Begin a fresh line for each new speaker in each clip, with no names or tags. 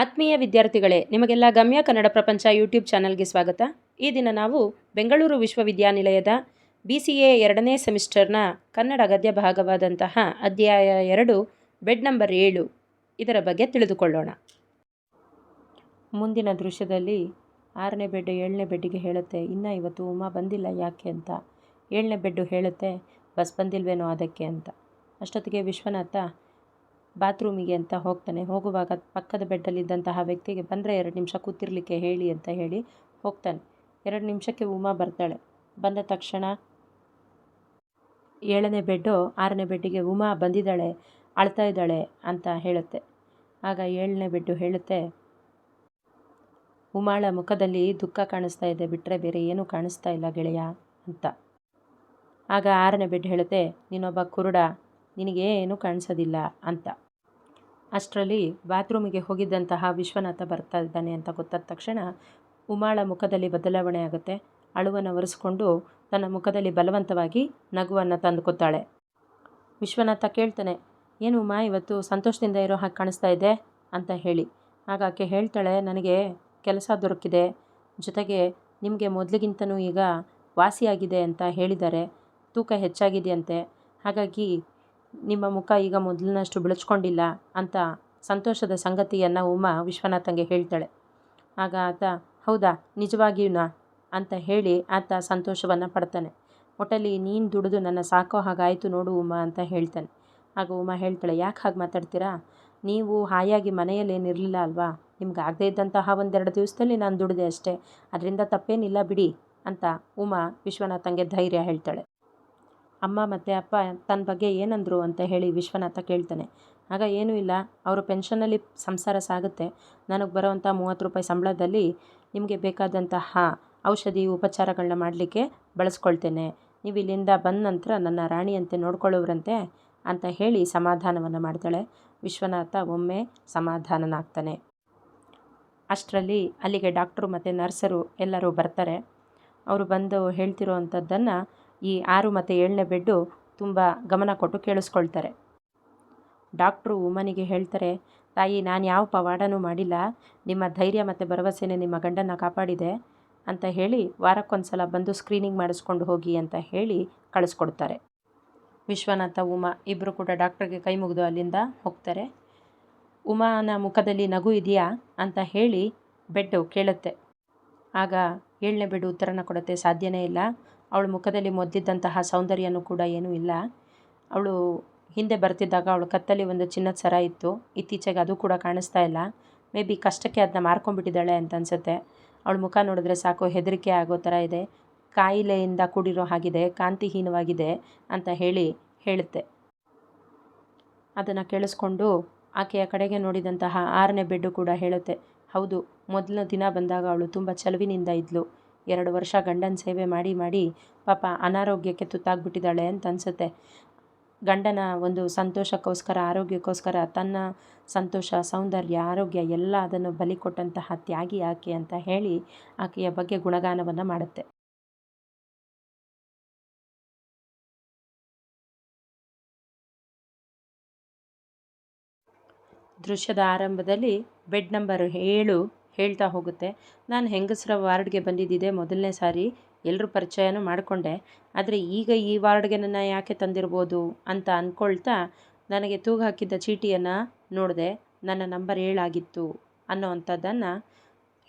ಆತ್ಮೀಯ ವಿದ್ಯಾರ್ಥಿಗಳೇ, ನಿಮಗೆಲ್ಲ ಗಮ್ಯ ಕನ್ನಡ ಪ್ರಪಂಚ ಯೂಟ್ಯೂಬ್ ಚಾನಲ್ಗೆ ಸ್ವಾಗತ. ಈ ದಿನ ನಾವು ಬೆಂಗಳೂರು ವಿಶ್ವವಿದ್ಯಾನಿಲಯದ ಬಿ ಸಿ ಎ ಎರಡನೇ ಸೆಮಿಸ್ಟರ್ನ ಕನ್ನಡ ಗದ್ಯ ಭಾಗವಾದಂತಹ ಅಧ್ಯಾಯ ಎರಡು, ಬೆಡ್ ನಂಬರ್ ಏಳು ಇದರ ಬಗ್ಗೆ ತಿಳಿದುಕೊಳ್ಳೋಣ. ಮುಂದಿನ ದೃಶ್ಯದಲ್ಲಿ ಆರನೇ ಬೆಡ್ ಏಳನೇ ಬೆಡ್ಡಿಗೆ ಹೇಳುತ್ತೆ, ಇನ್ನೂ ಇವತ್ತು ಉಮಾ ಬಂದಿಲ್ಲ ಯಾಕೆ ಅಂತ. ಏಳನೇ ಬೆಡ್ಡು ಹೇಳುತ್ತೆ, ಬಸ್ ಬಂದಿಲ್ವೇನೋ ಅದಕ್ಕೆ ಅಂತ. ಅಷ್ಟೊತ್ತಿಗೆ ವಿಶ್ವನಾಥ ಬಾತ್ರೂಮಿಗೆ ಅಂತ ಹೋಗ್ತಾನೆ. ಹೋಗುವಾಗ ಪಕ್ಕದ ಬೆಡ್ಡಲ್ಲಿದ್ದಂತಹ ವ್ಯಕ್ತಿಗೆ, ಬಂದರೆ ಎರಡು ನಿಮಿಷ ಕೂತಿರ್ಲಿಕ್ಕೆ ಹೇಳಿ ಅಂತ ಹೇಳಿ ಹೋಗ್ತಾನೆ. ಎರಡು ನಿಮಿಷಕ್ಕೆ ಉಮಾ ಬರ್ತಾಳೆ. ಬಂದ ತಕ್ಷಣ ಏಳನೇ ಬೆಡ್ಡು, ಆರನೇ ಬೆಡ್ಡಿಗೆ ಉಮಾ ಬಂದಿದ್ದಾಳೆ, ಅಳ್ತಾ ಇದ್ದಾಳೆ ಅಂತ ಹೇಳುತ್ತೆ. ಆಗ ಏಳನೇ ಬೆಡ್ಡು ಹೇಳುತ್ತೆ, ಉಮಾಳ ಮುಖದಲ್ಲಿ ದುಃಖ ಕಾಣಿಸ್ತಾ ಇದೆ ಬಿಟ್ಟರೆ ಬೇರೆ ಏನೂ ಕಾಣಿಸ್ತಾ ಇಲ್ಲ ಗೆಳೆಯ ಅಂತ. ಆಗ ಆರನೇ ಬೆಡ್ ಹೇಳುತ್ತೆ, ನೀನೊಬ್ಬ ಕುರುಡ ನಿನಗೆ ಏನೂ ಕಾಣಿಸೋದಿಲ್ಲ ಅಂತ. ಅಷ್ಟರಲ್ಲಿ ಬಾತ್ರೂಮಿಗೆ ಹೋಗಿದ್ದಂತಹ ವಿಶ್ವನಾಥ ಬರ್ತಾ ಇದ್ದಾನೆ ಅಂತ ಗೊತ್ತಾದ ತಕ್ಷಣ ಉಮಾಳ ಮುಖದಲ್ಲಿ ಬದಲಾವಣೆ ಆಗುತ್ತೆ. ಅಳುವನ್ನು ಒರೆಸ್ಕೊಂಡು ತನ್ನ ಮುಖದಲ್ಲಿ ಬಲವಂತವಾಗಿ ನಗುವನ್ನು ತಂದುಕೊತಾಳೆ ವಿಶ್ವನಾಥ ಕೇಳ್ತಾನೆ, ಏನು ಉಮಾ, ಇವತ್ತು ಸಂತೋಷದಿಂದ ಇರೋ ಹಾಗೆ ಕಾಣಿಸ್ತಾ ಇದೆ? ಅಂತ ಹೇಳಿ. ಆಗ ಆಕೆ ಹೇಳ್ತಾಳೆ, ನನಗೆ ಕೆಲಸ ದೊರಕಿದೆ. ಜೊತೆಗೆ ನಿಮಗೆ ಮೊದಲಿಗಿಂತನೂ ಈಗ ವಾಸಿಯಾಗಿದೆ ಅಂತ ಹೇಳಿದ್ದಾರೆ. ತೂಕ ಹೆಚ್ಚಾಗಿದೆಯಂತೆ. ಹಾಗಾಗಿ ನಿಮ್ಮ ಮುಖ ಈಗ ಮೊದಲಿನಷ್ಟು ಬಿಳಿಸ್ಕೊಂಡಿಲ್ಲ ಅಂತ ಸಂತೋಷದ ಸಂಗತಿಯನ್ನು ಉಮಾ ವಿಶ್ವನಾಥಂಗೆ ಹೇಳ್ತಾಳೆ. ಆಗ ಆತ, ಹೌದಾ ನಿಜವಾಗಿಯೂನಾ ಅಂತ ಹೇಳಿ ಆತ ಸಂತೋಷವನ್ನು ಪಡ್ತಾನೆ. ಒಟ್ಟಲ್ಲಿ ನೀನು ದುಡಿದು ನನ್ನ ಸಾಕೋ ಹಾಗಾಯಿತು ನೋಡು ಉಮಾ ಅಂತ ಹೇಳ್ತಾನೆ. ಆಗ ಉಮಾ ಹೇಳ್ತಾಳೆ, ಯಾಕೆ ಹಾಗೆ ಮಾತಾಡ್ತೀರಾ? ನೀವು ಹಾಯಾಗಿ ಮನೆಯಲ್ಲೇನಿರಲಿಲ್ಲ ಅಲ್ವಾ? ನಿಮ್ಗೆ ಆಗದೇ ಇದ್ದಂತಹ ಒಂದೆರಡು ದಿವಸದಲ್ಲಿ ನಾನು ದುಡಿದೆ ಅಷ್ಟೇ. ಅದರಿಂದ ತಪ್ಪೇನಿಲ್ಲ ಬಿಡಿ ಅಂತ ಉಮಾ ವಿಶ್ವನಾಥಂಗೆ ಧೈರ್ಯ ಹೇಳ್ತಾಳೆ. ಅಮ್ಮ ಮತ್ತು ಅಪ್ಪ ತನ್ನ ಬಗ್ಗೆ ಏನಂದರು ಅಂತ ಹೇಳಿ ವಿಶ್ವನಾಥ ಕೇಳ್ತಾನೆ. ಆಗ ಏನೂ ಇಲ್ಲ, ಅವರು ಪೆನ್ಷನಲ್ಲಿ ಸಂಸಾರ ಸಾಗುತ್ತೆ. ನನಗೆ ಬರೋವಂಥ ಮೂವತ್ತು ರೂಪಾಯಿ ಸಂಬಳದಲ್ಲಿ ನಿಮಗೆ ಬೇಕಾದಂತಹ ಔಷಧಿ ಉಪಚಾರಗಳನ್ನ ಮಾಡಲಿಕ್ಕೆ ಬಳಸ್ಕೊಳ್ತೇನೆ. ನೀವು ಇಲ್ಲಿಂದ ಬಂದ ನಂತರ ನನ್ನ ರಾಣಿಯಂತೆ ನೋಡ್ಕೊಳ್ಳೋವ್ರಂತೆ ಅಂತ ಹೇಳಿ ಸಮಾಧಾನವನ್ನು ಮಾಡ್ತಾಳೆ. ವಿಶ್ವನಾಥ ಒಮ್ಮೆ ಸಮಾಧಾನನಾಗ್ತಾನೆ. ಅಷ್ಟರಲ್ಲಿ ಅಲ್ಲಿಗೆ ಡಾಕ್ಟ್ರು ಮತ್ತು ನರ್ಸರು ಎಲ್ಲರೂ ಬರ್ತಾರೆ. ಅವರು ಬಂದು ಹೇಳ್ತಿರೋ ಅಂಥದ್ದನ್ನು ಈ ಆರು ಮತ್ತು ಏಳನೇ ಬೆಡ್ಡು ತುಂಬ ಗಮನ ಕೊಟ್ಟು ಕೇಳಿಸ್ಕೊಳ್ತಾರೆ. ಡಾಕ್ಟ್ರು ಉಮನಿಗೆ ಹೇಳ್ತಾರೆ, ತಾಯಿ, ನಾನು ಯಾವ ಪವಾಡನೂ ಮಾಡಿಲ್ಲ. ನಿಮ್ಮ ಧೈರ್ಯ ಮತ್ತು ಭರವಸೆನೇ ನಿಮ್ಮ ಗಂಡನ ಕಾಪಾಡಿದೆ ಅಂತ ಹೇಳಿ ವಾರಕ್ಕೊಂದು ಸಲ ಬಂದು ಸ್ಕ್ರೀನಿಂಗ್ ಮಾಡಿಸ್ಕೊಂಡು ಹೋಗಿ ಅಂತ ಹೇಳಿ ಕಳಿಸ್ಕೊಡ್ತಾರೆ. ವಿಶ್ವನಾಥ, ಉಮಾ ಇಬ್ಬರು ಕೂಡ ಡಾಕ್ಟ್ರಿಗೆ ಕೈ ಮುಗಿದು ಅಲ್ಲಿಂದ ಹೋಗ್ತಾರೆ. ಉಮಾನ ಮುಖದಲ್ಲಿ ನಗು ಇದೆಯಾ ಅಂತ ಹೇಳಿ ಬೆಡ್ಡು ಕೇಳುತ್ತೆ. ಆಗ ಏಳನೇ ಬೆಡ್ಡು ಉತ್ತರನ ಕೊಡುತ್ತೆ, ಸಾಧ್ಯನೇ ಇಲ್ಲ. ಅವಳ ಮುಖದಲ್ಲಿ ಮೊದ್ದಿದ್ದಂತಹ ಸೌಂದರ್ಯನೂ ಕೂಡ ಏನೂ ಇಲ್ಲ. ಅವಳು ಹಿಂದೆ ಬರ್ತಿದ್ದಾಗ ಅವಳ ಕತ್ತಲ್ಲಿ ಒಂದು ಚಿನ್ನದ ಸರ ಇತ್ತು. ಇತ್ತೀಚೆಗೆ ಅದು ಕೂಡ ಕಾಣಿಸ್ತಾ ಇಲ್ಲ. ಮೇ ಬಿ ಕಷ್ಟಕ್ಕೆ ಅದನ್ನ ಮಾರ್ಕೊಂಡ್ಬಿಟ್ಟಿದ್ದಾಳೆ ಅಂತ ಅನಿಸುತ್ತೆ. ಅವಳ ಮುಖ ನೋಡಿದ್ರೆ ಸಾಕು ಹೆದರಿಕೆ ಆಗೋ ಥರ ಇದೆ. ಕಾಯಿಲೆಯಿಂದ ಕೂಡಿರೋ ಹಾಗಿದೆ, ಕಾಂತಿಹೀನವಾಗಿದೆ ಅಂತ ಹೇಳಿ ಹೇಳುತ್ತೆ. ಅದನ್ನು ಕೇಳಿಸ್ಕೊಂಡು ಆಕೆಯ ಕಡೆಗೆ ನೋಡಿದಂತಹ ಆರನೇ ಬೆಡ್ಡು ಕೂಡ ಹೇಳುತ್ತೆ. ಹೌದು, ಮೊದಲ ದಿನ ಬಂದಾಗ ಅವಳು ತುಂಬ ಚಲುವಿನಿಂದ ಇದ್ಲು. ಎರಡು ವರ್ಷ ಗಂಡನ ಸೇವೆ ಮಾಡಿ ಮಾಡಿ ಪಾಪ ಅನಾರೋಗ್ಯಕ್ಕೆ ತುತ್ತಾಗ್ಬಿಟ್ಟಿದ್ದಾಳೆ ಅಂತ ಅನಿಸುತ್ತೆ. ಗಂಡನ ಒಂದು ಸಂತೋಷಕ್ಕೋಸ್ಕರ, ಆರೋಗ್ಯಕ್ಕೋಸ್ಕರ, ತನ್ನ ಸಂತೋಷ, ಸೌಂದರ್ಯ, ಆರೋಗ್ಯ ಎಲ್ಲ ಅದನ್ನು ಬಲಿ ಕೊಟ್ಟಂತಹ ತ್ಯಾಗಿ ಆಕೆ ಅಂತ ಹೇಳಿ ಆಕೆಯ ಬಗ್ಗೆ ಗುಣಗಾನವನ್ನು ಮಾಡುತ್ತೆ. ದೃಶ್ಯದ ಆರಂಭದಲ್ಲಿ ಬೆಡ್ ನಂಬರ್ ಏಳು ಹೇಳ್ತಾ ಹೋಗುತ್ತೆ. ನಾನು ಹೆಂಗಸರ ವಾರ್ಡ್ಗೆ ಬಂದಿದ್ದಿದೆ ಮೊದಲನೇ ಸಾರಿ. ಎಲ್ಲರೂ ಪರಿಚಯನೂ ಮಾಡಿಕೊಂಡೆ. ಆದರೆ ಈಗ ಈ ವಾರ್ಡ್ಗೆ ನನ್ನ ಯಾಕೆ ತಂದಿರ್ಬೋದು ಅಂತ ಅಂದ್ಕೊಳ್ತಾ ನನಗೆ ತೂಗು ಹಾಕಿದ್ದ ಚೀಟಿಯನ್ನು ನೋಡಿದೆ ನನ್ನ ನಂಬರ್ ಏಳಾಗಿತ್ತು ಅನ್ನೋ ಅಂಥದ್ದನ್ನು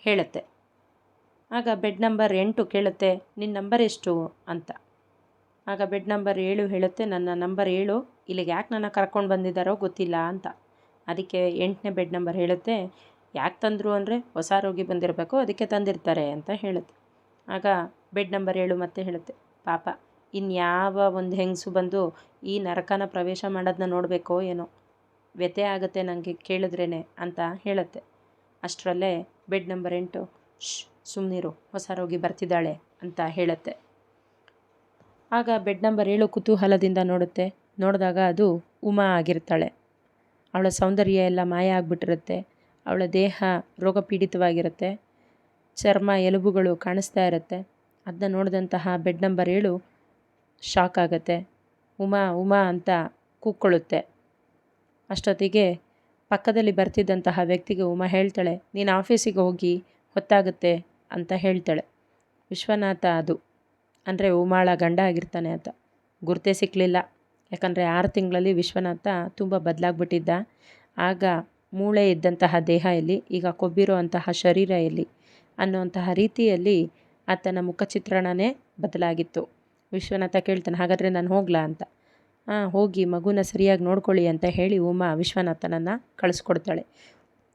ಹೇಳುತ್ತೆ. ಆಗ ಬೆಡ್ ನಂಬರ್ ಎಂಟು ಕೇಳುತ್ತೆ ನಿನ್ನ ನಂಬರ್ ಎಷ್ಟು ಅಂತ. ಆಗ ಬೆಡ್ ನಂಬರ್ ಏಳು ಹೇಳುತ್ತೆ, ನನ್ನ ನಂಬರ್ ಏಳು ಇಲ್ಲಿಗೆ ಯಾಕೆ ನನ್ನ ಕರ್ಕೊಂಡು ಬಂದಿದ್ದಾರೋ ಗೊತ್ತಿಲ್ಲ ಅಂತ. ಅದಕ್ಕೆ ಎಂಟನೇ ಬೆಡ್ ನಂಬರ್ ಹೇಳುತ್ತೆ ಯಾಕೆ ತಂದರು ಅಂದರೆ ಹೊಸ ರೋಗಿ ಬಂದಿರಬೇಕು, ಅದಕ್ಕೆ ತಂದಿರ್ತಾರೆ ಅಂತ ಹೇಳುತ್ತೆ. ಆಗ ಬೆಡ್ ನಂಬರ್ ಏಳು ಮತ್ತೆ ಹೇಳುತ್ತೆ, ಪಾಪ, ಇನ್ಯಾವ ಒಂದು ಹೆಂಗಸು ಬಂದು ಈ ನರಕನ ಪ್ರವೇಶ ಮಾಡೋದನ್ನ ನೋಡಬೇಕೋ ಏನೋ? ವ್ಯಥೆ ಆಗುತ್ತೆ ನನಗೆ ಕೇಳಿದ್ರೇ ಅಂತ ಹೇಳುತ್ತೆ. ಅಷ್ಟರಲ್ಲೇ ಬೆಡ್ ನಂಬರ್ ಎಂಟು ಶ್ ಸುಮ್ಮನಿರು ಹೊಸ ರೋಗಿ ಬರ್ತಿದ್ದಾಳೆ ಅಂತ ಹೇಳುತ್ತೆ. ಆಗ ಬೆಡ್ ನಂಬರ್ ಏಳು ಕುತೂಹಲದಿಂದ ನೋಡುತ್ತೆ. ನೋಡಿದಾಗ ಅದು ಉಮಾ ಆಗಿರ್ತಾಳೆ. ಅವಳ ಸೌಂದರ್ಯ ಎಲ್ಲ ಮಾಯ ಆಗಿಬಿಟ್ಟಿರುತ್ತೆ. ಅವಳ ದೇಹ ರೋಗಪೀಡಿತವಾಗಿರುತ್ತೆ. ಚರ್ಮ, ಎಲುಬುಗಳು ಕಾಣಿಸ್ತಾ ಇರುತ್ತೆ. ಅದನ್ನ ನೋಡಿದಂತಹ ಬೆಡ್ ನಂಬರ್ ಏಳು ಶಾಕ್ ಆಗುತ್ತೆ. ಉಮಾ ಉಮಾ ಅಂತ ಕೂಕ್ಕೊಳ್ಳುತ್ತೆ. ಅಷ್ಟೊತ್ತಿಗೆ ಪಕ್ಕದಲ್ಲಿ ಬರ್ತಿದ್ದಂತಹ ವ್ಯಕ್ತಿಗೆ ಉಮಾ ಹೇಳ್ತಾಳೆ, ನೀನು ಆಫೀಸಿಗೆ ಹೋಗಿ ಹೊತ್ತಾಗುತ್ತೆ ಅಂತ ಹೇಳ್ತಾಳೆ. ವಿಶ್ವನಾಥ ಅದು. ಅಂದರೆ ಉಮಾಳ ಗಂಡ ಆಗಿರ್ತಾನೆ ಅಂತ ಗುರುತೇ ಸಿಕ್ಕಲಿಲ್ಲ ಯಾಕಂದರೆ ಆರು ತಿಂಗಳಲ್ಲಿ ವಿಶ್ವನಾಥ ತುಂಬ ಬದಲಾಗ್ಬಿಟ್ಟಿದ್ದ. ಆಗ ಮೂಳೆ ಇದ್ದಂತಹ ದೇಹ ಎಲ್ಲಿ? ಈಗ ಕೊಬ್ಬಿರೋ ಅಂತಹ ಶರೀರ ಎಲ್ಲಿ? ಅನ್ನುವಂತಹ ರೀತಿಯಲ್ಲಿ ಆತನ ಮುಖಚಿತ್ರಣನೇ ಬದಲಾಗಿತ್ತು. ವಿಶ್ವನಾಥ ಕೇಳ್ತಾನೆ, ಹಾಗಾದರೆ ನಾನು ಹೋಗ್ಲಾ ಅಂತ. ಹಾಂ ಹೋಗಿ ಮಗುನ ಸರಿಯಾಗಿ ನೋಡ್ಕೊಳ್ಳಿ ಅಂತ ಹೇಳಿ ಉಮಾ ವಿಶ್ವನಾಥನನ್ನು ಕಳಿಸ್ಕೊಡ್ತಾಳೆ.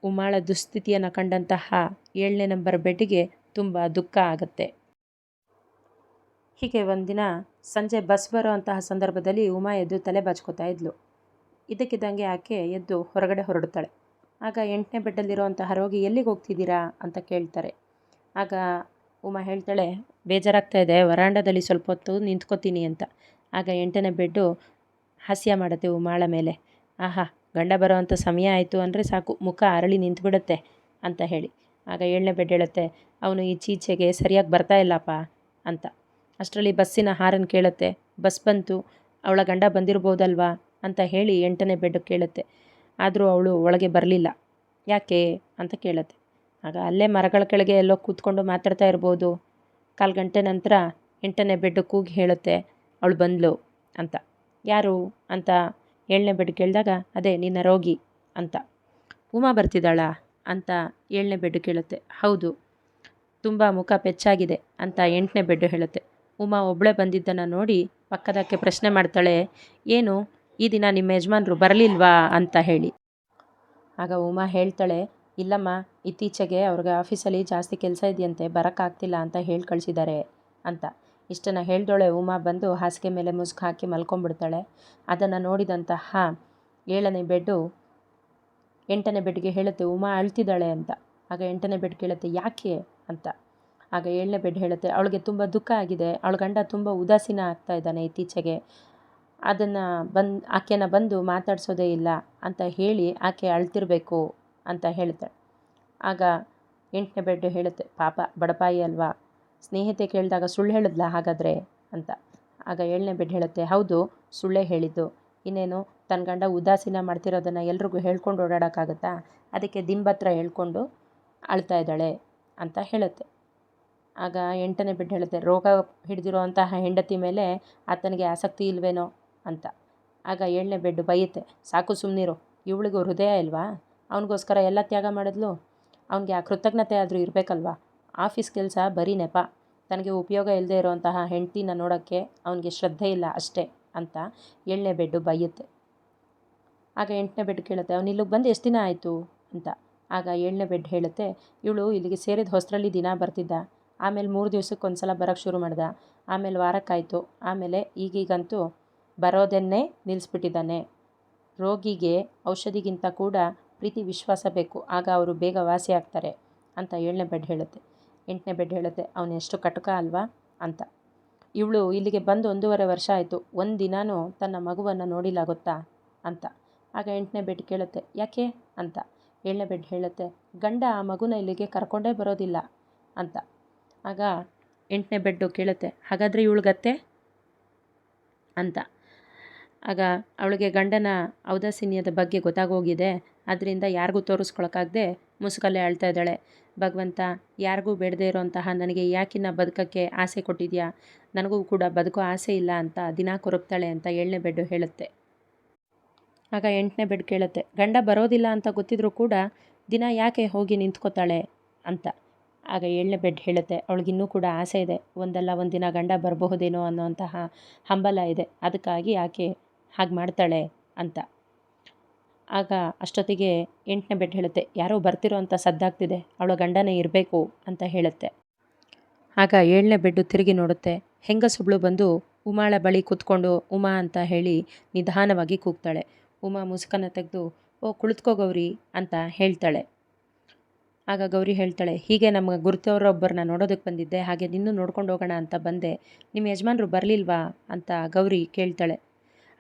ಉಮಾಳ ದುಸ್ಥಿತಿಯನ್ನು ಕಂಡಂತಹ ಏಳನೇ ನಂಬರ್ ಬೆಡ್ಗೆ ತುಂಬ ದುಃಖ ಆಗುತ್ತೆ. ಹೀಗೆ ಒಂದಿನ ಸಂಜೆ ಬಸ್ ಬರೋ ಸಂದರ್ಭದಲ್ಲಿ ಉಮಾ ಎದ್ದು ತಲೆ ಬಾಚ್ಕೋತಾ ಇದ್ಲು. ಇದಕ್ಕಿದ್ದಂಗೆ ಆಕೆ ಎದ್ದು ಹೊರಗಡೆ ಹೊರಡ್ತಾಳೆ ಆಗ ಎಂಟನೇ ಬೆಡ್ಡಲ್ಲಿರುವಂತಹ ರೋಗಿ ಎಲ್ಲಿಗೆ ಹೋಗ್ತಿದ್ದೀರಾ ಅಂತ ಕೇಳ್ತಾರೆ. ಆಗ ಉಮಾ ಹೇಳ್ತಾಳೆ, ಬೇಜಾರಾಗ್ತಾ ಇದೆ, ವರಾಂಡದಲ್ಲಿ ಸ್ವಲ್ಪ ಹೊತ್ತು ನಿಂತ್ಕೋತೀನಿ ಅಂತ. ಆಗ ಎಂಟನೇ ಬೆಡ್ಡು ಹಾಸ್ಯ ಮಾಡುತ್ತೆ ಉಮಾಳ ಮೇಲೆ. ಆಹಾ, ಗಂಡ ಬರೋವಂಥ ಸಮಯ ಆಯಿತು ಅಂದರೆ ಸಾಕು, ಮುಖ ಅರಳಿ ನಿಂತುಬಿಡುತ್ತೆ ಅಂತ ಹೇಳಿ. ಆಗ ಏಳನೇ ಬೆಡ್ ಹೇಳುತ್ತೆ, ಅವನು ಈಚೀಚೆಗೆ ಸರಿಯಾಗಿ ಬರ್ತಾ ಇಲ್ಲಪ್ಪ ಅಂತ. ಅಷ್ಟರಲ್ಲಿ ಬಸ್ಸಿನ ಹಾರನ್ ಕೇಳುತ್ತೆ, ಬಸ್ ಬಂತು, ಅವಳ ಗಂಡ ಬಂದಿರ್ಬೋದಲ್ವಾ ಅಂತ ಹೇಳಿ ಎಂಟನೇ ಬೆಡ್ ಕೇಳುತ್ತೆ. ಆದರೂ ಅವಳು ಒಳಗೆ ಬರಲಿಲ್ಲ. ಯಾಕೆ ಅಂತ ಕೇಳುತ್ತೆ. ಆಗ ಅಲ್ಲೇ ಮರಗಳ ಕೆಳಗೆ ಎಲ್ಲೋ ಕೂತ್ಕೊಂಡು ಮಾತಾಡ್ತಾ ಇರ್ಬೋದು. ಕಾಲು ಗಂಟೆ ನಂತರ ಎಂಟನೇ ಬೆಡ್ ಕೂಗಿ ಹೇಳುತ್ತೆ, ಅವಳು ಬಂದ್ಲು ಅಂತ. ಯಾರು? ಅಂತ ಏಳನೇ ಬೆಡ್ ಕೇಳಿದಾಗ, ಅದೇ, ನಿನ್ನ ರೋಗಿ ಅಂತ. ಉಮಾ ಬರ್ತಿದ್ದಾಳ? ಅಂತ ಏಳನೇ ಬೆಡ್ ಕೇಳುತ್ತೆ. ಹೌದು, ತುಂಬ ಮುಖ ಪೆಚ್ಚಾಗಿದೆ ಅಂತ ಎಂಟನೇ ಬೆಡ್ ಹೇಳುತ್ತೆ. ಉಮಾ ಒಬ್ಬಳೇ ಬಂದಿದ್ದನ್ನು ನೋಡಿ ಪಕ್ಕದಕ್ಕೆ ಪ್ರಶ್ನೆ ಮಾಡ್ತಾಳೆ, ಏನು? ಈ ದಿನ ನಿಮ್ಮ ಯಜಮಾನ್ರು ಬರಲಿಲ್ವಾ ಅಂತ ಹೇಳಿ. ಆಗ ಉಮಾ ಹೇಳ್ತಾಳೆ, ಇಲ್ಲಮ್ಮ, ಇತ್ತೀಚೆಗೆ ಅವ್ರಿಗೆ ಆಫೀಸಲ್ಲಿ ಜಾಸ್ತಿ ಕೆಲಸ ಇದೆಯಂತೆ, ಬರೋಕ್ಕಾಗ್ತಿಲ್ಲ ಅಂತ ಹೇಳಿ ಕಳಿಸಿದ್ದಾರೆ ಅಂತ. ಇಷ್ಟನ್ನು ಹೇಳ್ದೋಳೆ, ಉಮಾ ಬಂದು ಹಾಸಿಗೆ ಮೇಲೆ ಮುಸುಕು ಹಾಕಿ ಮಲ್ಕೊಂಡ್ಬಿಡ್ತಾಳೆ ಅದನ್ನು ನೋಡಿದಂತಹ ಏಳನೇ ಬೆಡ್ಡು, ಎಂಟನೇ ಬೆಡ್ಗೆ ಹೇಳುತ್ತೆ, ಉಮಾ ಅಳ್ತಿದ್ದಾಳೆ ಅಂತ. ಆಗ ಎಂಟನೇ ಬೆಡ್ ಕೇಳುತ್ತೆ, ಯಾಕೆ? ಅಂತ. ಆಗ ಏಳನೇ ಬೆಡ್ ಹೇಳುತ್ತೆ, ಅವಳಿಗೆ ತುಂಬ ದುಃಖ ಆಗಿದೆ, ಅವಳ ಗಂಡ ತುಂಬ ಉದಾಸೀನ ಆಗ್ತಾ ಇದ್ದಾನೆ ಇತ್ತೀಚೆಗೆ ಅದನ್ನು ಬಂದು, ಆಕೆನ ಬಂದು ಮಾತಾಡಿಸೋದೇ ಇಲ್ಲ ಅಂತ ಹೇಳಿ ಆಕೆ ಅಳ್ತಿರಬೇಕು ಅಂತ ಹೇಳ್ತಾಳೆ. ಆಗ ಎಂಟನೇ ಬೆಡ್ ಹೇಳುತ್ತೆ, ಪಾಪ, ಬಡಪಾಯಿ ಅಲ್ವಾ? ಸ್ನೇಹಿತೆ ಕೇಳಿದಾಗ ಸುಳ್ಳು ಹೇಳಿದ್ಲಾ ಹಾಗಾದರೆ? ಅಂತ. ಆಗ ಏಳನೇ ಬೆಡ್ ಹೇಳುತ್ತೆ, ಹೌದು, ಸುಳ್ಳೇ ಹೇಳಿದ್ದು. ಇನ್ನೇನು ತನ್ನ ಗಂಡ ಉದಾಸೀನ ಮಾಡ್ತಿರೋದನ್ನು ಎಲ್ರಿಗೂ ಹೇಳ್ಕೊಂಡು ಓಡಾಡೋಕ್ಕಾಗುತ್ತಾ? ಅದಕ್ಕೆ ದಿಂಬತ್ರ ಹೇಳ್ಕೊಂಡು ಅಳ್ತಾ ಇದ್ದಾಳೆ, ಅಂತ ಹೇಳುತ್ತೆ. ಆಗ ಎಂಟನೇ ಬೆಡ್ ಹೇಳುತ್ತೆ, ರೋಗ ಹಿಡಿದಿರುವಂತಹ ಹೆಂಡತಿ ಮೇಲೆ ಆತನಿಗೆ ಆಸಕ್ತಿ ಇಲ್ವೇನೋ? ಅಂತ. ಆಗ ಏಳನೇ ಬೆಡ್ಡು ಬೈಯುತ್ತೆ. ಸಾಕು ಸುಮ್ಮನಿರು ಇವಳಿಗೂ ಹೃದಯ ಇಲ್ವಾ? ಅವನಿಗೋಸ್ಕರ ಎಲ್ಲ ತ್ಯಾಗ ಮಾಡಿದ್ಲು? ಅವನಿಗೆ ಆ ಕೃತಜ್ಞತೆ ಆದರೂ ಇರಬೇಕಲ್ವಾ? ಆಫೀಸ್ ಕೆಲಸ ಬರೀ ನೆಪ. ತನಗೆ ಉಪಯೋಗ ಇಲ್ಲದೆ ಇರೋವಂತಹ ಹೆಂಡ್ತಿನ ನೋಡೋಕ್ಕೆ ಅವನಿಗೆ ಶ್ರದ್ಧೆ ಇಲ್ಲ ಅಷ್ಟೇ ಅಂತ ಏಳನೇ ಬೆಡ್ಡು ಬೈಯುತ್ತೆ. ಆಗ ಎಂಟನೇ ಬೆಡ್ ಕೇಳುತ್ತೆ, ಅವನು ಇಲ್ಲಿಗೆ ಬಂದು ಎಷ್ಟು ದಿನ ಆಯಿತು? ಅಂತ. ಆಗ ಏಳನೇ ಬೆಡ್ ಹೇಳುತ್ತೆ, ಇವಳು ಇಲ್ಲಿಗೆ ಸೇರಿದ ಹೊಸರಲ್ಲಿ ದಿನ ಬರ್ತಿದ್ದ. ಆಮೇಲೆ ಮೂರು ದಿವಸಕ್ಕೆ ಒಂದು ಸಲ ಬರೋಕ್ಕೆ ಶುರು ಮಾಡ್ದ. ಆಮೇಲೆ ವಾರಕ್ಕಾಯಿತು. ಆಮೇಲೆ ಈಗೀಗಂತೂ ಬರೋದನ್ನೇ ನಿಲ್ಲಿಸ್ಬಿಟ್ಟಿದ್ದಾನೆ ರೋಗಿಗೆ ಔಷಧಿಗಿಂತ ಕೂಡ ಪ್ರೀತಿ ವಿಶ್ವಾಸ ಬೇಕು. ಆಗ ಅವರು ಬೇಗ ವಾಸಿ ಆಗ್ತಾರೆ ಅಂತ ಏಳನೇ ಬೆಡ್ ಹೇಳುತ್ತೆ. ಎಂಟನೇ ಬೆಡ್ ಹೇಳುತ್ತೆ, ಅವನು ಎಷ್ಟು ಕಟುಕ ಅಲ್ವಾ? ಅಂತ. ಇವಳು ಇಲ್ಲಿಗೆ ಬಂದು ಒಂದೂವರೆ ವರ್ಷ ಆಯಿತು. ಒಂದು ದಿನಾನೂ ತನ್ನ ಮಗುವನ್ನು ನೋಡಿಲ್ಲ ಗೊತ್ತಾ ಅಂತ. ಆಗ ಎಂಟನೇ ಬೆಡ್ ಕೇಳುತ್ತೆ, ಯಾಕೆ? ಅಂತ. ಏಳನೇ ಬೆಡ್ ಹೇಳುತ್ತೆ, ಗಂಡ ಆ ಮಗುನ ಇಲ್ಲಿಗೆ ಕರ್ಕೊಂಡೇ ಬರೋದಿಲ್ಲ. ಅಂತ. ಆಗ ಎಂಟನೇ ಬೆಡ್ಡು ಕೇಳುತ್ತೆ, ಹಾಗಾದರೆ ಇವಳಿಗತ್ತೆ ಅಂತ. ಆಗ ಅವಳಿಗೆ ಗಂಡನ ಔದಾಸೀನ್ಯದ ಬಗ್ಗೆ ಗೊತ್ತಾಗೋಗಿದೆ. ಅದರಿಂದ ಯಾರಿಗೂ ತೋರಿಸ್ಕೊಳಕ್ಕಾಗದೆ ಮುಸುಕಲ್ಲೇ ಅಳ್ತಾ ಇದ್ದಾಳೆ. ಭಗವಂತ, ಯಾರಿಗೂ ಬೇಡದೇ ಇರೋಂತಹ ನನಗೆ ಯಾಕಿನ್ನ ಬದುಕಕ್ಕೆ ಆಸೆ ಕೊಟ್ಟಿದ್ಯಾ? ನನಗೂ ಕೂಡ ಬದುಕೋ ಆಸೆ ಇಲ್ಲ ಅಂತ ದಿನ ಕೊರಗ್ತಾಳೆ ಅಂತ ಏಳನೇ ಬೆಡ್ಡು ಹೇಳುತ್ತೆ. ಆಗ ಎಂಟನೇ ಬೆಡ್ ಕೇಳುತ್ತೆ. ಗಂಡ ಬರೋದಿಲ್ಲ ಅಂತ ಗೊತ್ತಿದ್ರೂ ಕೂಡ ದಿನ ಯಾಕೆ ಹೋಗಿ ನಿಂತ್ಕೋತಾಳೆ ಅಂತ. ಆಗ ಏಳನೇ ಬೆಡ್ ಹೇಳುತ್ತೆ. ಅವಳಿಗಿನ್ನೂ ಕೂಡ ಆಸೆ ಇದೆ. ಒಂದಲ್ಲ ಒಂದು ದಿನ ಗಂಡ ಬರಬಹುದೇನೋ ಅನ್ನೋಂತಹ ಹಂಬಲ ಇದೆ. ಅದಕ್ಕಾಗಿ ಆಕೆ ಹಾಗೆ ಮಾಡ್ತಾಳೆ ಅಂತ. ಆಗ ಅಷ್ಟೊತ್ತಿಗೆ ಎಂಟನೇ ಬೆಡ್ ಹೇಳುತ್ತೆ, ಯಾರೋ ಬರ್ತಿರೋ ಅಂತ ಸದ್ದಾಗ್ತಿದೆ, ಅವಳ ಗಂಡನೇ ಇರಬೇಕು ಅಂತ ಹೇಳುತ್ತೆ. ಆಗ ಏಳನೇ ಬೆಡ್ಡು ತಿರುಗಿ ನೋಡುತ್ತೆ ಹೆಂಗಸುಬ್ಳು ಬಂದು, ಉಮಾಳ ಬಳಿ ಕೂತ್ಕೊಂಡು ಉಮಾ ಅಂತ ಹೇಳಿ ನಿಧಾನವಾಗಿ ಕೂಗ್ತಾಳೆ. ಉಮಾ ಮುಸುಕನ್ನು ತೆಗೆದು, ಓ, ಕುಳಿತುಕೋ ಗೌರಿ ಅಂತ ಹೇಳ್ತಾಳೆ. ಆಗ ಗೌರಿ ಹೇಳ್ತಾಳೆ, ಹೀಗೆ ನಮ್ಮ ಗುರುತವರೊಬ್ಬರನ್ನ ನೋಡೋದಕ್ಕೆ ಬಂದಿದ್ದೆ, ಹಾಗೆ ನಿನ್ನೂ ನೋಡ್ಕೊಂಡು ಹೋಗೋಣ ಅಂತ ಬಂದೆ. ನಿಮ್ಮ ಯಜಮಾನರು ಬರಲಿಲ್ವಾ? ಅಂತ ಗೌರಿ ಕೇಳ್ತಾಳೆ.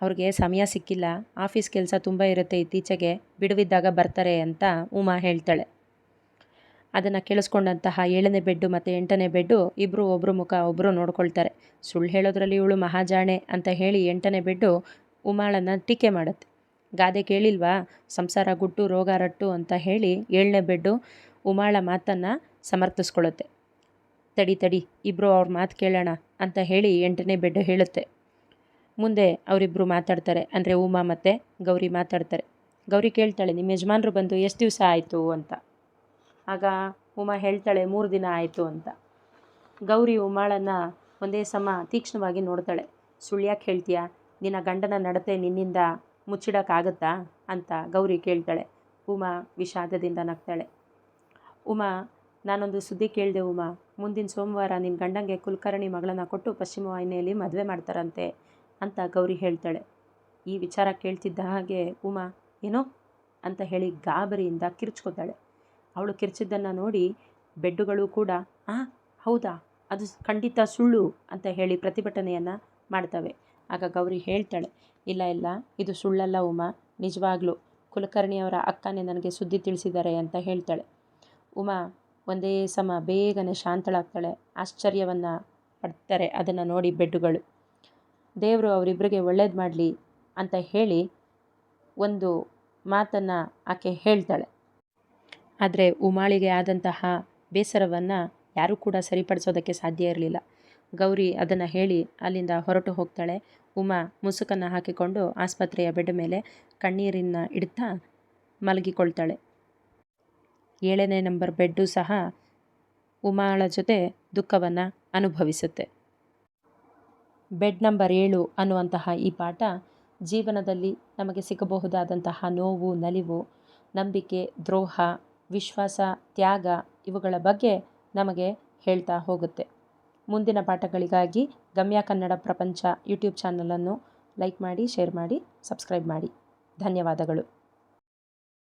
ಅವ್ರಿಗೆ ಸಮಯ ಸಿಕ್ಕಿಲ್ಲ, ಆಫೀಸ್ ಕೆಲಸ ತುಂಬ ಇರುತ್ತೆ, ಇತ್ತೀಚೆಗೆ ಬಿಡುವಿದ್ದಾಗ ಬರ್ತಾರೆ ಅಂತ ಉಮಾ ಹೇಳ್ತಾಳೆ. ಅದನ್ನು ಕೇಳಿಸ್ಕೊಂಡಂತಹ ಏಳನೇ ಬೆಡ್ಡು ಮತ್ತು ಎಂಟನೇ ಬೆಡ್ಡು ಇಬ್ಬರು ಒಬ್ಬರು ಮುಖ ಒಬ್ಬರು ನೋಡ್ಕೊಳ್ತಾರೆ. ಸುಳ್ಳು ಹೇಳೋದ್ರಲ್ಲಿ ಇವಳು ಮಹಾಜಾಣೆ ಅಂತ ಹೇಳಿ ಎಂಟನೇ ಬೆಡ್ಡು ಉಮಾಳನ್ನು ಟೀಕೆ ಮಾಡುತ್ತೆ. ಗಾದೆ ಕೇಳಿಲ್ವಾ? ಸಂಸಾರ ಗುಟ್ಟು ರೋಗ ರಟ್ಟು ಅಂತ ಹೇಳಿ ಏಳನೇ ಬೆಡ್ಡು ಉಮಾಳ ಮಾತನ್ನು ಸಮರ್ಥಿಸ್ಕೊಳ್ಳುತ್ತೆ. ತಡಿ ತಡಿ ಇಬ್ಬರು ಅವ್ರ ಮಾತು ಕೇಳೋಣ ಅಂತ ಹೇಳಿ ಎಂಟನೇ ಬೆಡ್ಡು ಹೇಳುತ್ತೆ. ಮುಂದೆ ಅವರಿಬ್ಬರು ಮಾತಾಡ್ತಾರೆ. ಅಂದರೆ ಉಮಾ ಮತ್ತು ಗೌರಿ ಮಾತಾಡ್ತಾರೆ. ಗೌರಿ ಕೇಳ್ತಾಳೆ ನಿಮ್ಮ ಯಜಮಾನರು ಬಂದು ಎಷ್ಟು ದಿವಸ ಆಯಿತು? ಅಂತ. ಆಗ ಉಮಾ ಹೇಳ್ತಾಳೆ, ಮೂರು ದಿನ ಆಯಿತು ಅಂತ. ಗೌರಿ ಉಮಾಳನ್ನು ಒಂದೇ ಸಮ ತೀಕ್ಷ್ಣವಾಗಿ ನೋಡ್ತಾಳೆ. ಸುಳ್ಯಾಕೆ ಹೇಳ್ತೀಯಾ? ನಿನ್ನ ಗಂಡನ ನಡತೆ ನಿನ್ನಿಂದ ಮುಚ್ಚಿಡೋಕ್ಕಾಗತ್ತಾ? ಅಂತ ಗೌರಿ ಕೇಳ್ತಾಳೆ. ಉಮಾ ವಿಷಾದದಿಂದ ನಗ್ತಾಳೆ. ಉಮಾ, ನಾನೊಂದು ಸುದ್ದಿ ಕೇಳಿದೆ ಉಮಾ. ಮುಂದಿನ ಸೋಮವಾರ ನಿನ್ನ ಗಂಡಂಗೆ ಕುಲಕರ್ಣಿ ಮಗಳನ್ನ ಕೊಟ್ಟು ಪಶ್ಚಿಮ ವಾಹಿನಿಯಲ್ಲಿ ಮದುವೆ ಮಾಡ್ತಾರಂತೆ. ಅಂತ ಗೌರಿ ಹೇಳ್ತಾಳೆ. ಈ ವಿಚಾರ ಕೇಳ್ತಿದ್ದ ಹಾಗೆ ಉಮಾ, ಏನೋ? ಅಂತ ಹೇಳಿ ಗಾಬರಿಯಿಂದ ಕಿರ್ಚ್ಕೋತಾಳೆ. ಅವಳು ಕಿರ್ಚಿದ್ದನ್ನು ನೋಡಿ ಬೆಡ್ಡುಗಳು ಕೂಡ, ಆ, ಹೌದಾ? ಅದು ಖಂಡಿತ ಸುಳ್ಳು ಅಂತ ಹೇಳಿ ಪ್ರತಿಭಟನೆಯನ್ನು ಮಾಡ್ತವೆ. ಆಗ ಗೌರಿ ಹೇಳ್ತಾಳೆ, ಇಲ್ಲ ಇಲ್ಲ, ಇದು ಸುಳ್ಳಲ್ಲ ಉಮಾ, ನಿಜವಾಗ್ಲೂ. ಕುಲಕರ್ಣಿಯವರ ಅಕ್ಕನೇ ನನಗೆ ಸುದ್ದಿ ತಿಳಿಸಿದ್ದಾರೆ ಅಂತ ಹೇಳ್ತಾಳೆ. ಉಮಾ ಒಂದೇ ಸಮ ಬೇಗನೆ ಶಾಂತಳಾಗ್ತಾಳೆ. ಆಶ್ಚರ್ಯವನ್ನು ಪಡ್ತಾರೆ ಅದನ್ನು ನೋಡಿ ಬೆಡ್ಡುಗಳು. ದೇವರು ಅವರಿಬ್ಬರಿಗೆ ಒಳ್ಳೇದು ಮಾಡಲಿ ಅಂತ ಹೇಳಿ ಒಂದು ಮಾತನ್ನು ಆಕೆ ಹೇಳ್ತಾಳೆ. ಆದರೆ ಉಮಾಳಿಗೆ ಆದಂತಹ ಬೇಸರವನ್ನು ಯಾರೂ ಕೂಡ ಸರಿಪಡಿಸೋದಕ್ಕೆ ಸಾಧ್ಯ ಇರಲಿಲ್ಲ. ಗೌರಿ ಅದನ್ನು ಹೇಳಿ ಅಲ್ಲಿಂದ ಹೊರಟು ಹೋಗ್ತಾಳೆ. ಉಮಾ ಮುಸುಕನ್ನು ಹಾಕಿಕೊಂಡು ಆಸ್ಪತ್ರೆಯ ಬೆಡ್ ಮೇಲೆ ಕಣ್ಣೀರನ್ನು ಇಡ್ತಾ ಮಲಗಿಕೊಳ್ತಾಳೆ. ಏಳನೇ ನಂಬರ್ ಬೆಡ್ಡು ಸಹ ಉಮಾಳ ಜೊತೆ ದುಃಖವನ್ನು ಅನುಭವಿಸುತ್ತೆ. ಬೆಡ್ ನಂಬರ್ ಏಳು ಅನ್ನುವಂತಹ ಈ ಪಾಠ ಜೀವನದಲ್ಲಿ ನಮಗೆ ಸಿಗಬಹುದಾದಂತಹ ನೋವು, ನಲಿವು, ನಂಬಿಕೆ, ದ್ರೋಹ, ವಿಶ್ವಾಸ, ತ್ಯಾಗ ಇವುಗಳ ಬಗ್ಗೆ ನಮಗೆ ಹೇಳ್ತಾ ಹೋಗುತ್ತೆ. ಮುಂದಿನ ಪಾಠಗಳಿಗಾಗಿ ಗಮ್ಯ ಕನ್ನಡ ಪ್ರಪಂಚ ಯೂಟ್ಯೂಬ್ ಚಾನಲನ್ನು ಲೈಕ್ ಮಾಡಿ, ಶೇರ್ ಮಾಡಿ, ಸಬ್ಸ್ಕ್ರೈಬ್ ಮಾಡಿ. ಧನ್ಯವಾದಗಳು.